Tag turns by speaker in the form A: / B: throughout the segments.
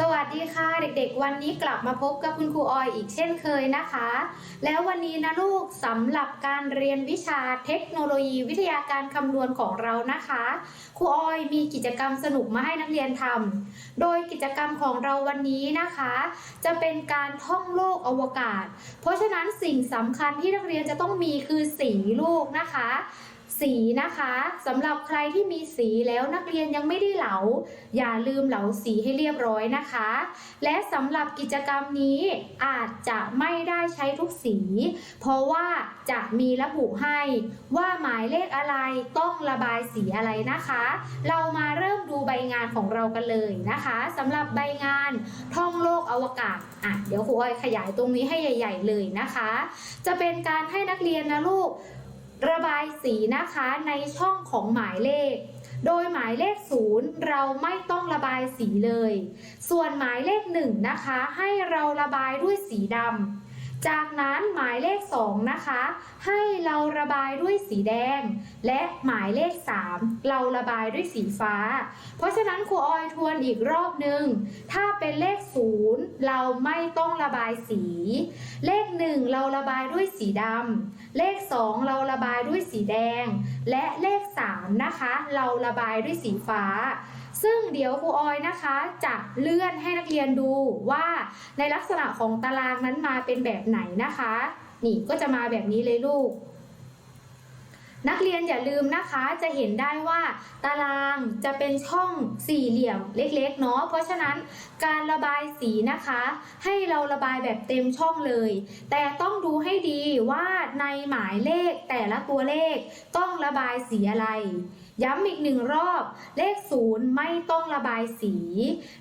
A: สวัสดีค่ะเด็กๆ วันนี้กลับมาพบกับคุณครูออยอีกเช่นเคยนะคะ แล้ววันนี้นะลูกสำหรับการเรียนวิชาเทคโนโลยีวิทยาการคำนวณของเรานะคะครูออยมีกิจกรรมสนุกมาให้นักเรียนทำโดยกิจกรรมของเราวันนี้นะคะ จะเป็นการท่องโลกอวกาศ เพราะฉะนั้นสิ่งสำคัญที่นักเรียนจะต้องมีคือสีลูกนะคะ สีนะคะสำหรับใครที่มีสีแล้วนักเรียนยังไม่ได้เหลา อย่าลืมเหลาสีให้เรียบร้อยนะคะ และสำหรับกิจกรรมนี้อาจจะไม่ได้ใช้ทุกสี เพราะว่าจะมีระบุให้ว่าหมายเลขอะไรต้องระบายสีอะไรนะคะ เรามาเริ่มดูใบงานของเรากันเลยนะคะสำหรับใบงานท่องโลกอวกาศอะเดี๋ยวครูอ้อยขยายตรงนี้ให้ใหญ่ ๆ เลยนะคะ จะเป็นการให้นักเรียนนะลูก ระบายสีนะคะในช่องของหมายเลข โดยหมายเลขศูนย์เราไม่ต้องระบายสีเลย ส่วนหมายเลขหนึ่งนะคะ ให้เราระบายด้วยสีดำจากนั้นหมายเลขสองนะคะ ให้เราระบายด้วยสีแดง และหมายเลขสามเราระบายด้วยสีฟ้า เพราะฉะนั้นครูออยทวนอีกรอบหนึ่งถ้าเป็นเลขศูนย์เราไม่ต้องระบายสี เลขหนึ่งเราระบายด้วยสีดำเลข 2 เราระบายด้วยสีแดง และเลข 3 นะคะ เราระบายด้วยสีฟ้าซึ่งเดี๋ยวครูออยนะคะจะเลื่อนให้นักเรียนดูว่าในลักษณะของตารางนั้นมาเป็นแบบไหนนะคะ นี่ก็จะมาแบบนี้เลยลูก นักเรียนอย่าลืมนะคะจะเห็นได้ว่า ตารางจะเป็นช่องสี่เหลี่ยมเล็กๆเนาะเพราะฉะนั้นการระบายสีนะคะ ให้เราระบายแบบเต็มช่องเลย แต่ต้องดูให้ดีว่าในหมายเลขแต่ละตัวเลขต้องระบายสีอะไร ย้ำอีกหนึ่งรอบ เลขศูนย์ไม่ต้องระบายสี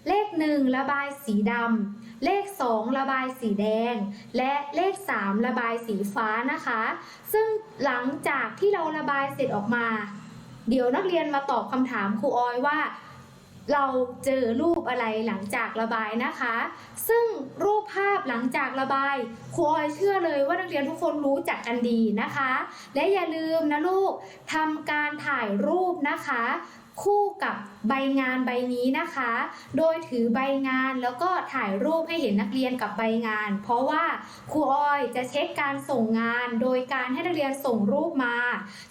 A: เลขหนึ่งระบายสีดำ เลขสองระบายสีแดง และเลขสามระบายสีฟ้านะคะ ซึ่งหลังจากที่เราระบายเสร็จออกมา เดี๋ยวนักเรียนมาตอบคำถามครูออยว่า เราเจอรูปอะไรหลังจากระบายนะคะ ซึ่งรูปภาพหลังจากระบายครูออยเชื่อเลยว่านักเรียนทุกคนรู้จักกันดีนะคะ และอย่าลืมนะลูกทำการถ่ายรูปนะคะ คู่กับใบงานใบนี้นะคะ โดยถือใบงานแล้วก็ถ่ายรูปให้เห็นนักเรียนกับใบงาน เพราะว่าครูออยจะเช็คการส่งงาน โดยการให้นักเรียนส่งรูปมา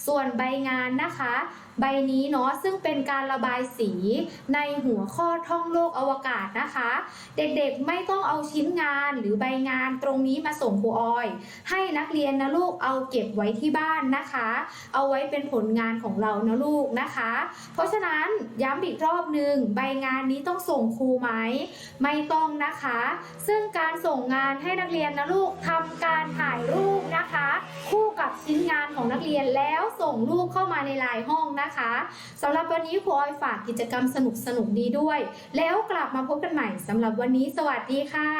A: ส่วนใบงานนะคะ ใบนี้เนาะซึ่งเป็นการระบายสีในหัวข้อท่องโลกอวกาศนะคะ เด็กๆไม่ต้องเอาชิ้นงานหรือใบงานตรงนี้มาส่งครูออย ให้นักเรียนนะลูกเอาเก็บไว้ที่บ้านนะคะ เอาไว้เป็นผลงานของเรานะลูกนะคะ เพราะฉะนั้นย้ำอีกรอบหนึ่งใบงานนี้ต้องส่งครูไหมไม่ต้องนะคะ ซึ่งการส่งงานให้นักเรียนนะลูกทำการถ่ายรูปนะคะ คู่กับชิ้นงานของนักเรียนแล้วส่งรูปเข้ามาในไลน์ห้องนะคะสำหรับวันนี้ครูออยฝากกิจกรรมสนุกๆนี้ด้วย แล้วกลับมาพบกันใหม่สำหรับวันนี้สวัสดีค่ะ